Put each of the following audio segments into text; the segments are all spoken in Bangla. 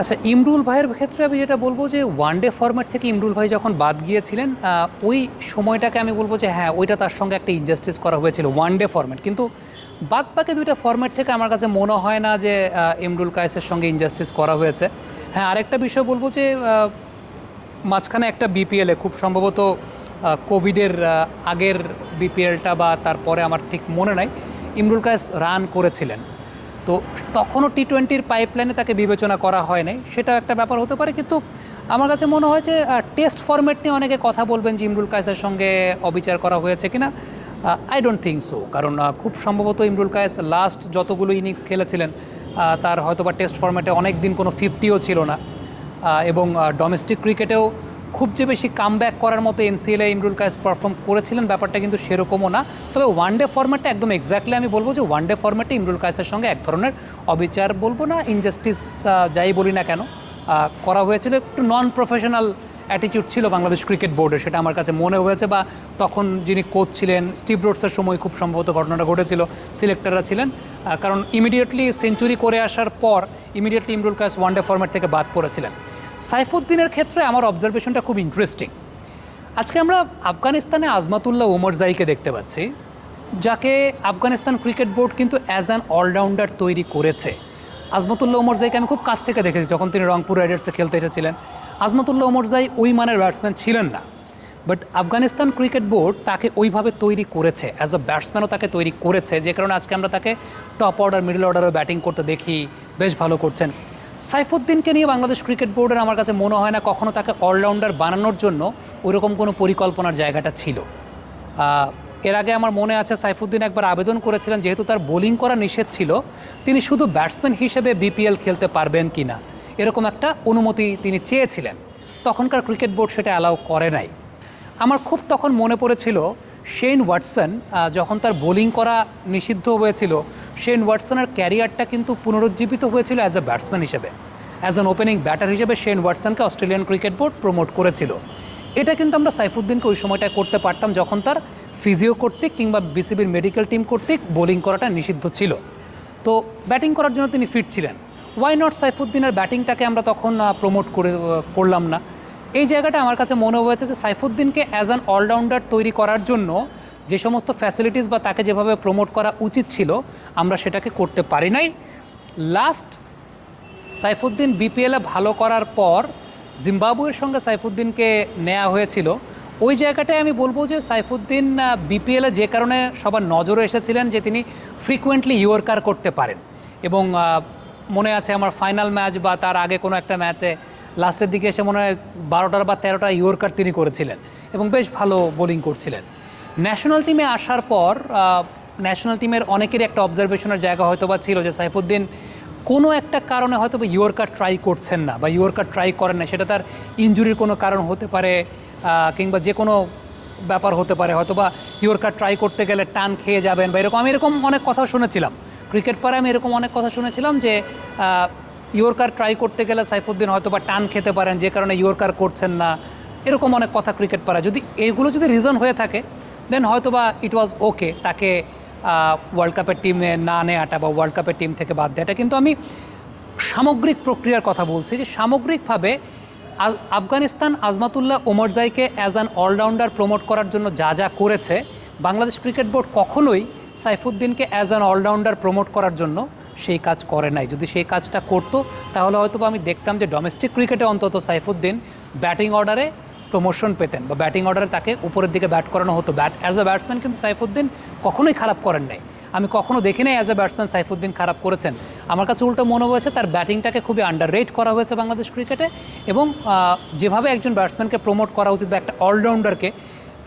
আচ্ছা ইমরুল ভাইয়ের ক্ষেত্রে আমি যেটা বলব যে ওয়ান ডে ফরম্যাট থেকে ইমরুল ভাই যখন বাদ গিয়েছিলেন ওই সময়টাকে আমি বলব যে হ্যাঁ ওইটা তার সঙ্গে একটা ইনজাস্টিস করা হয়েছিল ওয়ান ডে ফরম্যাট কিন্তু বাদ বাকি দুইটা ফরম্যাট থেকে আমার কাছে মনে হয় না যে ইমরুল কায়েসের সঙ্গে ইনজাস্টিস করা হয়েছে। হ্যাঁ আরেকটা বিষয় বলব যে মাঝখানে একটা বিপিএলে খুব সম্ভবত কোভিডের আগের বিপিএলটা বা তারপরে আমার ঠিক মনে নাই, ইমরুল কায়েস রান করেছিলেন। তো তখনও টি টোয়েন্টির পাইপলাইনে তাকে বিবেচনা করা হয় নাই সেটা একটা ব্যাপার হতে পারে, কিন্তু আমার কাছে মনে হয় যে টেস্ট ফরম্যাট নিয়ে অনেকে কথা বলবেন যে, ইমরুল কায়েসের সঙ্গে অবিচার করা হয়েছে কিনা। আই ডোন্ট থিঙ্ক সো কারণ খুব সম্ভবত ইমরুল কায়েস লাস্ট যতগুলো ইনিংস খেলেছিলেন তার হয়তো বা টেস্ট ফরম্যাটে অনেক দিন কোনো ফিফটিও ছিল না। এবং ডোমেস্টিক ক্রিকেটেও খুব যে বেশি কামব্যাক করার মতো এনসিএলে ইমরুল কায়েস পারফর্ম করেছিলেন ব্যাপারটা কিন্তু সেরকমও না। তবে ওয়ান ডে ফরম্যাটে একদম এক্স্যাক্টলি আমি বলব যে ওয়ান ডে ফরম্যাটে ইমরুল কায়েসের সঙ্গে এক ধরনের অবিচার বলব না ইনজাস্টিস যাই বলি না কেন করা হয়েছিল। একটু নন প্রফেশনাল অ্যাটিটিউড ছিল বাংলাদেশ ক্রিকেট বোর্ডের সেটা আমার কাছে মনে হয়েছে বা তখন যিনি কোচ ছিলেন স্টিভ রোডসের সময় খুব সম্ভবত ঘটনাটা ঘটেছিল সিলেক্টররা ছিলেন। কারণ ইমিডিয়েটলি সেঞ্চুরি করে আসার পর immediately Imrul Kayes one day format থেকে বাদ পড়েছিলেন। সাইফুদ্দিনের ক্ষেত্রে আমার অবজারভেশনটা খুব ইন্টারেস্টিং আজকে আমরা আফগানিস্তানে আজমাতুল্লাহ ওমরজাইকে দেখতে পাচ্ছি, যাকে আফগানিস্তান ক্রিকেট বোর্ড কিন্তু অ্যাজ অ্যান অলরাউন্ডার তৈরি করেছে। আজমাতুল্লাহ ওমরজাইকে আমি খুব কাছ থেকে দেখেছি, যখন তিনি রংপুর রাইডার্সে খেলতে এসেছিলেন। আজমাতুল্লাহ ওমরজাই ওই মানের ব্যাটসম্যান ছিলেন না। বাট আফগানিস্তান ক্রিকেট বোর্ড তাকে ওইভাবে তৈরি করেছে অ্যাজ আ ব্যাটসম্যানও তাকে তৈরি করেছে, যে কারণে আজকে আমরা তাকে টপ অর্ডার মিডল অর্ডারও ব্যাটিং করতে দেখি, বেশ ভালো করছেন। সাইফুদ্দিনকে নিয়ে বাংলাদেশ ক্রিকেট বোর্ডের আমার কাছে মনে হয় না কখনো তাকে অলরাউন্ডার বানানোর জন্য ওইরকম কোনো পরিকল্পনার জায়গাটা ছিল। এর আগে আমার মনে আছে সাইফুদ্দিন একবার আবেদন করেছিলেন যেহেতু তার বোলিং করা নিষেধ ছিল, তিনি শুধু ব্যাটসম্যান হিসেবে বিপিএল খেলতে পারবেন কি না, এরকম একটা অনুমতি তিনি চেয়েছিলেন। তখনকার ক্রিকেট বোর্ড সেটা অ্যালাউ করে নাই। আমার খুব তখন মনে পড়েছিল, শেন ওয়াটসন যখন তার বোলিং করা নিষিদ্ধ হয়েছিল শেন ওয়াটসনের ক্যারিয়ারটা কিন্তু পুনরুজ্জীবিত হয়েছিল অ্যাজ এ ব্যাটসম্যান হিসেবে। অ্যাজ অ্যান ওপেনিং ব্যাটার হিসেবে শেন ওয়াটসনকে অস্ট্রেলিয়ান ক্রিকেট বোর্ড প্রমোট করেছিল। এটা কিন্তু আমরা সাইফুদ্দিনকে ওই সময়টায় করতে পারতাম যখন তার ফিজিও কর্তৃক কিংবা বিসিবির মেডিকেল টিম কর্তৃক বোলিং করাটা নিষিদ্ধ ছিল। তো ব্যাটিং করার জন্য তিনি ফিট ছিলেন। ওয়াই নট সাইফুদ্দিনের ব্যাটিংটাকে আমরা তখন প্রমোট করে করলাম না? এই জায়গাটা আমার কাছে মনে হয়েছে যে সাইফুদ্দিনকে অ্যাজ অ্যান অলরাউন্ডার তৈরি করার জন্য যে সমস্ত ফ্যাসিলিটিস বা তাকে যেভাবে প্রমোট করা উচিত ছিল, আমরা সেটাকে করতে পারি নাই। লাস্ট সাইফুদ্দিন বিপিএলে ভালো করার পর জিম্বাবুয়ের সঙ্গে সাইফুদ্দিনকে নেওয়া হয়েছিল। ওই জায়গাটায় আমি বলব যে সাইফুদ্দিন বিপিএলে যে কারণে সবার নজরে এসেছিলেন যে তিনি ফ্রিকুয়েন্টলি ইয়র্কার করতে পারেন। এবং মনে আছে আমার ফাইনাল ম্যাচ বা তার আগে কোনো একটা ম্যাচে লাস্টের দিকে এসে মনে হয় বারোটার বা তেরোটা ইয়র্কার তিনি করেছিলেন। এবং বেশ ভালো বোলিং করছিলেন। ন্যাশনাল টিমে আসার পর ন্যাশনাল টিমের অনেকেরই একটা অবজারভেশনের জায়গা হয়তো বা ছিল যে সাইফুদ্দিন কোনো একটা কারণে হয়তো বা ইয়র্কার ট্রাই করছেন না বা ইয়র্কার ট্রাই করেন না সেটা তার ইঞ্জুরির কোনো কারণ হতে পারে কিংবা যে কোনো ব্যাপার হতে পারে। হয়তো বা ইয়র্কার ট্রাই করতে গেলে টান খেয়ে যাবেন বা এরকম, আমি এরকম অনেক কথা শুনেছিলাম। ক্রিকেট পাড়ায় আমি এরকম অনেক কথা শুনেছিলাম যে ইয়র্কার ট্রাই করতে গেলে সাইফুদ্দিন হয়তো বা টান খেতে পারেন, যে কারণে ইয়র্কার করছেন না। এরকম অনেক কথা ক্রিকেট পাড়ায়। যদি এগুলো যদি রিজন হয়ে থাকে দেন হয়তো বা ইট ওয়াজ ওকে তাকে ওয়ার্ল্ড কাপের টিমে না নেওয়াটা বা ওয়ার্ল্ড কাপের টিম থেকে বাদ দেওয়াটা কিন্তু আমি সামগ্রিক প্রক্রিয়ার কথা বলছি যে সামগ্রিকভাবে আফগানিস্তান আজমাতুল্লাহ ওমরজাইকে অ্যাজ অ্যান অলরাউন্ডার প্রমোট করার জন্য যা যা করেছে, বাংলাদেশ ক্রিকেট বোর্ড কখনোই সাইফুদ্দিনকে অ্যাজ অ্যান অলরাউন্ডার প্রমোট করার জন্য সেই কাজ করে নাই। যদি সেই কাজটা করতো, তাহলে হয়তো আমি দেখতাম যে ডোমেস্টিক ক্রিকেটে অন্তত সাইফুদ্দিন ব্যাটিং অর্ডারে প্রমোশন পেতেন বা ব্যাটিং অর্ডারে তাকে উপরের দিকে ব্যাট করানো হতো। ব্যাট অ্যাজ এ ব্যাটসম্যান কিন্তু সাইফুদ্দিন কখনোই খারাপ করেন নাই। আমি কখনো দেখি নাই অ্যাজ এ ব্যাটসম্যান সাইফুদ্দিন খারাপ করেছেন। আমার কাছে উল্টো মনে হয়েছে তার ব্যাটিংটাকে খুবই আন্ডার রেট করা হয়েছে বাংলাদেশ ক্রিকেটে এবং যেভাবে একজন ব্যাটসম্যানকে প্রমোট করা উচিত বা একটা অলরাউন্ডারকে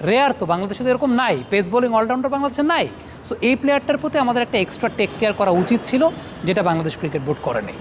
রেয়ার তো বাংলাদেশে তো এরকম নাই। পেস বোলিং অলরাউন্ডার বাংলাদেশে নাই। সো এই প্লেয়ারটার প্রতি আমাদের একটা এক্সট্রা টেক কেয়ার করা উচিত ছিল, যেটা বাংলাদেশ ক্রিকেট বোর্ড করেনি।